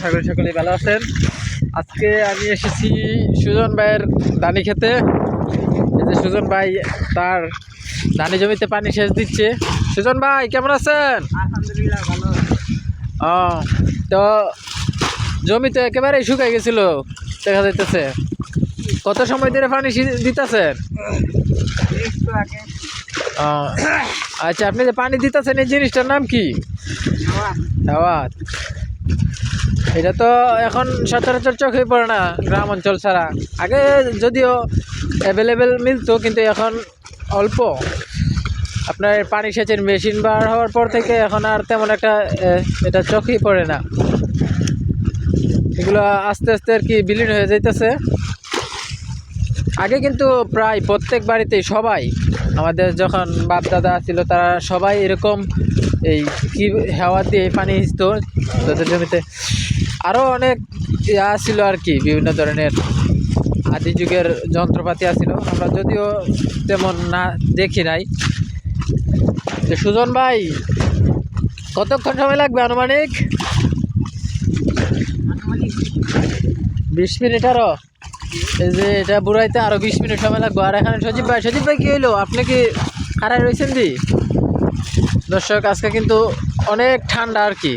সকলে সকলে ভালো আছেন? আজকে আমি এসেছি সুজন ভাইয়ের ধানি খেতে। এই যে সুজন ভাই তার ধানি জমিতে পানি সেচ দিচ্ছে। সুজন ভাই কেমন আছেন? আলহামদুলিল্লাহ ভালো ও তো জমিতে একেবারেই শুকাই গেছিল দেখা যাইতেছে। কত সময় ধরে পানি দিতেছেন? আচ্ছা আপনি যে পানি দিতেছেন এই জিনিসটার নাম কি? দাওয়াত। এটা তো এখন সচরাচর চোখে পড়ে না গ্রাম অঞ্চল ছাড়া। আগে যদিও অ্যাভেলেবেল মিলতো, কিন্তু এখন অল্প। আপনার পানি সেচের মেশিন বার হওয়ার পর থেকে এখন আর তেমন একটা এটা চোখেই পড়ে না। এগুলো আস্তে আস্তে আর কি বিলীন হয়ে যাইতেছে। আগে কিন্তু প্রায় প্রত্যেক বাড়িতেই সবাই, আমাদের যখন বাপ দাদা ছিল, তারা সবাই এরকম এই কি, হাওয়া দিয়ে পানি তাদের জমিতে। আরও অনেক ইয়া ছিল আর কি, বিভিন্ন ধরনের আদি যুগের যন্ত্রপাতি আছিল। আমরা যদিও তেমন না দেখি নাই। সুজন ভাই, কতক্ষণ সময় লাগবে আনুমানিক? বিশ মিনিট আরও এই যে এটা বুড়াইতে আরও বিশ মিনিট সময় লাগবে। আর এখানে সজীব ভাই সজীব ভাই কী হইল? আপনি কি খারাই রয়েছেন দি? দর্শক, আজকে কিন্তু অনেক ঠান্ডা আর কি।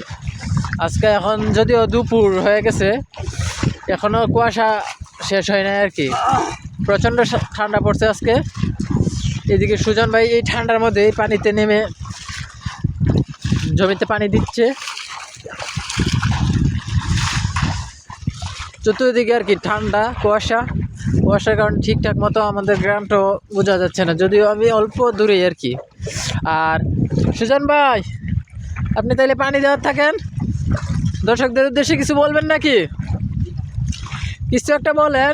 আজকে এখন যদিও দুপুর হয়ে গেছে এখনও কুয়াশা শেষ হয় নাই আর কি। প্রচণ্ড ঠান্ডা পড়ছে আজকে। এদিকে সুজন ভাই এই ঠান্ডার মধ্যে এই পানিতে নেমে জমিতে পানি দিচ্ছে। চতুর্দিকে আর কি ঠান্ডা, কুয়াশা। কুয়াশার কারণে ঠিকঠাক মতো আমাদের গ্রামটাও বোঝা যাচ্ছে না, যদিও আমি অল্প দূরেই আর কি। আর সুজন ভাই, আপনি তাহলে পানি দেওয়ার থাকেন? দর্শকদের উদ্দেশ্যে কিছু বলবেন নাকি? কিছু একটা বলেন।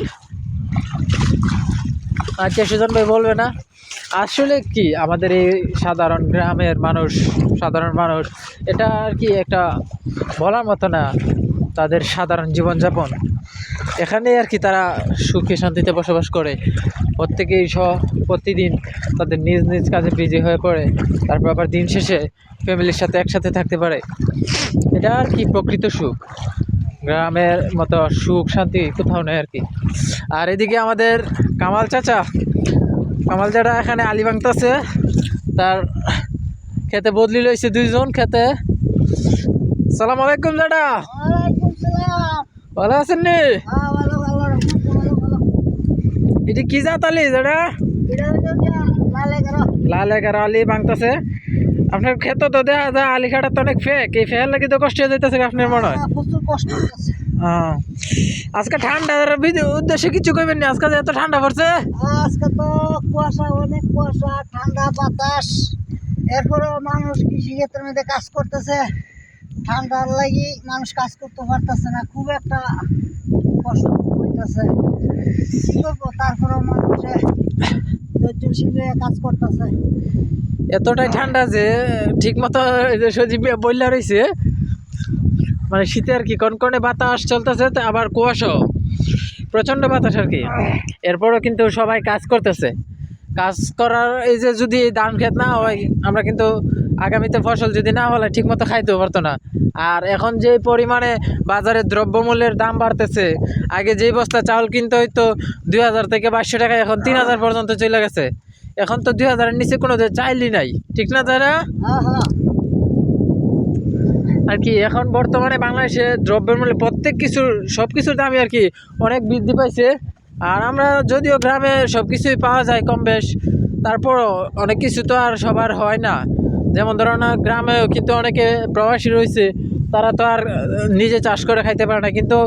আচ্ছা সুজন ভাই বলবে না। আসলে কি, আমাদের এই সাধারণ গ্রামের মানুষ, সাধারণ মানুষ, এটা আর কি একটা বলার মতো না। তাদের সাধারণ জীবনযাপন। এখানে আর কি তারা সুখে শান্তিতে বসবাস করে। প্রত্যেকেই স, প্রতিদিন তাদের নিজ নিজ কাজে বিজি হয়ে পড়ে। তারপর আবার দিন শেষে ফ্যামিলির সাথে একসাথে থাকতে পারে। এটা আর কি প্রকৃত সুখ। গ্রামের মতো সুখ, শান্তি কোথাও নেই আর কি। আর এদিকে আমাদের কামাল চাচা। কামাল চাচা এখানে আলি ভাঙতেছে। তার খেতে বদলি লইছে দুইজন খেতে। সালাম আলাইকুম দাদা ভালো আছেন নি? হ্যাঁ এটি কি জাত আলি? দাদা এটা হলো গিয়া লালে এগারো। আলি ভাঙতেছে আপনার ক্ষেত তো দেখা যায় আলি খাটা তো অনেক ফেক এই ফেয়ার লাগি তো কষ্ট হয়ে যাইতেছে আপনার মনে হয়। কষ্ট হচ্ছে হ্যাঁ। আজকে ঠান্ডার বিধি- উদ্দেশ্যে কিছু কইবেন না? আজকে এত ঠান্ডা পড়ছে? আজকে তো কুয়াশা অনেক কুয়াশা ঠান্ডা বাতাস। এরপরেও মানুষ কৃষি ক্ষেত্রের মধ্যে কাজ করতেছে। ঠান্ডার লাগি মানুষ কাজ করতে পারতেছে না, খুব একটা কষ্ট হইতেছে। কি করব? তারপরেও মানুষে কাজ করতেছে। এতটাই ঠান্ডা যে ঠিক মতো সজীব বললা রয়েছে মানে শীতে আর কি কনকনে বাতাস চলতেছে আবার কুয়াশাও। প্রচণ্ড বাতাস আর কি। এরপরও কিন্তু সবাই কাজ করতেছে। কাজ করার এই যে যদি ধান ক্ষেত না হয়, আমরা কিন্তু আগামীতে ফসল যদি না হলে ঠিক মতো খাইতেও পারতো না। আর এখন যে পরিমাণে বাজারে দ্রব্যমূল্যের দাম বাড়তেছে, আগে যেই বস্তা চাউল কিনতে হইতো দুই হাজার থেকে বাইশশো টাকা, এখন তিন হাজার পর্যন্ত চলে গেছে। এখন তো দুই হাজারের নিচে কোনো যে চাইলই নাই। ঠিক না তারা আর কি, এখন বর্তমানে বাংলাদেশে দ্রব্যের মূল্য প্রত্যেক কিছুর সব কিছুর দামই আর কি অনেক বৃদ্ধি পাইছে। আর আমরা যদিও গ্রামে সব কিছুই পাওয়া যায় কম বেশ, তারপরও অনেক কিছু তো আর সবার হয় না। যেমন ধরো না, গ্রামেও কিন্তু অনেকে প্রবাসী রয়েছে, তারা তো আর নিজে চাষ করে খাইতে পারে না। কিন্তু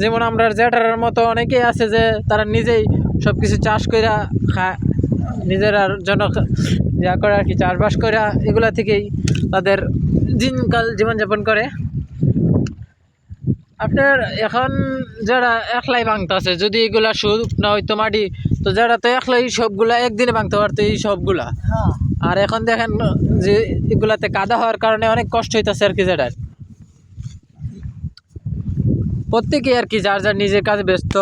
যেমন আমরা জেঠারের মতো অনেকেই আছে যে, তারা নিজেই সব কিছু চাষ করে খায়, নিজের আর জন্য যা করে আর কি, চাষবাস করে এগুলা থেকেই তাদের দিনকাল জীবনযাপন করে। আপনার এখন যারা একলাই ভাঙতেছে যদি এগুলা সুখ না হইতো মাটি, তো যারা তো একলাই সবগুলা, একদিনে ভাঙতে পারতো এই সবগুলা? হ্যাঁ। আর এখন দেখেন যে এগুলাতে কাদা হওয়ার কারণে অনেক কষ্ট হইতেছে আর কি যেটার প্রত্যেকেই আর কি যার যার নিজের কাজে ব্যস্ত।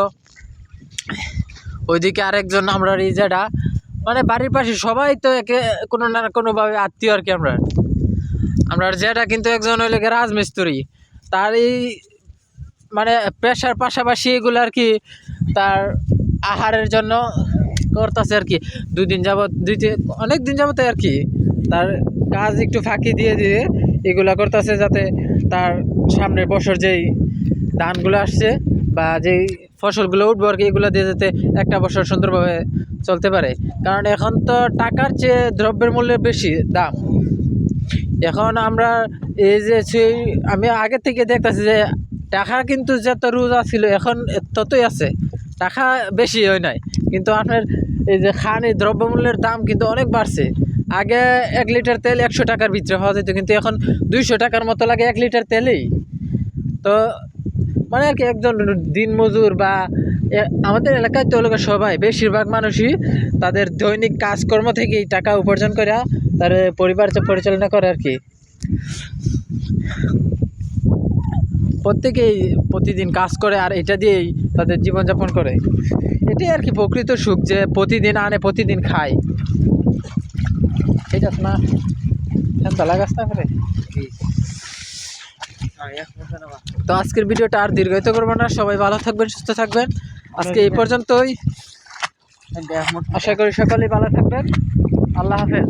ওইদিকে আরেকজন আমরা যেটা মানে বাড়ির পাশে সবাই তো একে কোনো না কোনোভাবে আত্মীয় আর কি আমরা। আমরা যেটা কিন্তু একজন হইলে রাজমিস্ত্রি। তার এই মানে পেশার পাশাপাশি এগুলো আর কি তার আহারের জন্য করতেছে আর কি। দুই দিন যাবত দুই অনেক দিন যাবত আর কি। তার কাজ একটু ফাঁকি দিয়ে দিয়ে এগুলা করতেছে যাতে তার সামনের বছর যেই ধানগুলো আসছে বা যেই ফসলগুলো উঠবো আর কি, এগুলো দিয়ে যাতে একটা বছর সুন্দরভাবে চলতে পারে। কারণ এখন তো টাকার চেয়ে দ্রব্যের মূল্য বেশি দাম। এখন আমরা এই যে সেই, আমি আগে থেকে দেখতেছি যে টাকা কিন্তু যত রোজা ছিল এখন ততই আছে। টাকা বেশি হয় নাই। কিন্তু আপনার এই যে খান এই দ্রব্যমূল্যের দাম কিন্তু অনেক বাড়ছে। আগে এক লিটার তেল একশো টাকার ভিতরে হওয়া যেত, কিন্তু এখন দুইশো টাকার মতো লাগে এক লিটার তেলেই। তো মানে আর কি একজন দিন মজুর বা আমাদের এলাকায় তো লোকের সবাই, বেশিরভাগ মানুষই তাদের দৈনিক কাজকর্ম থেকেই টাকা উপার্জন করে, তার পরিবার পরিচালনা করে আর কি। প্রত্যেকেই প্রতিদিন কাজ করে আর এটা দিয়েই তাদের জীবনযাপন করে। এটাই আর কি প্রকৃত সুখ যে প্রতিদিন আনে, প্রতিদিন খায়। ঠিক আছে না লাগাস না করে তো আজকের ভিডিওটা আর দীর্ঘায়িত করব না। সবাই ভালো থাকবেন, সুস্থ থাকবেন। আজকে এই পর্যন্তই। আশা করি সকলেই ভালো থাকবেন। আল্লাহ হাফেজ।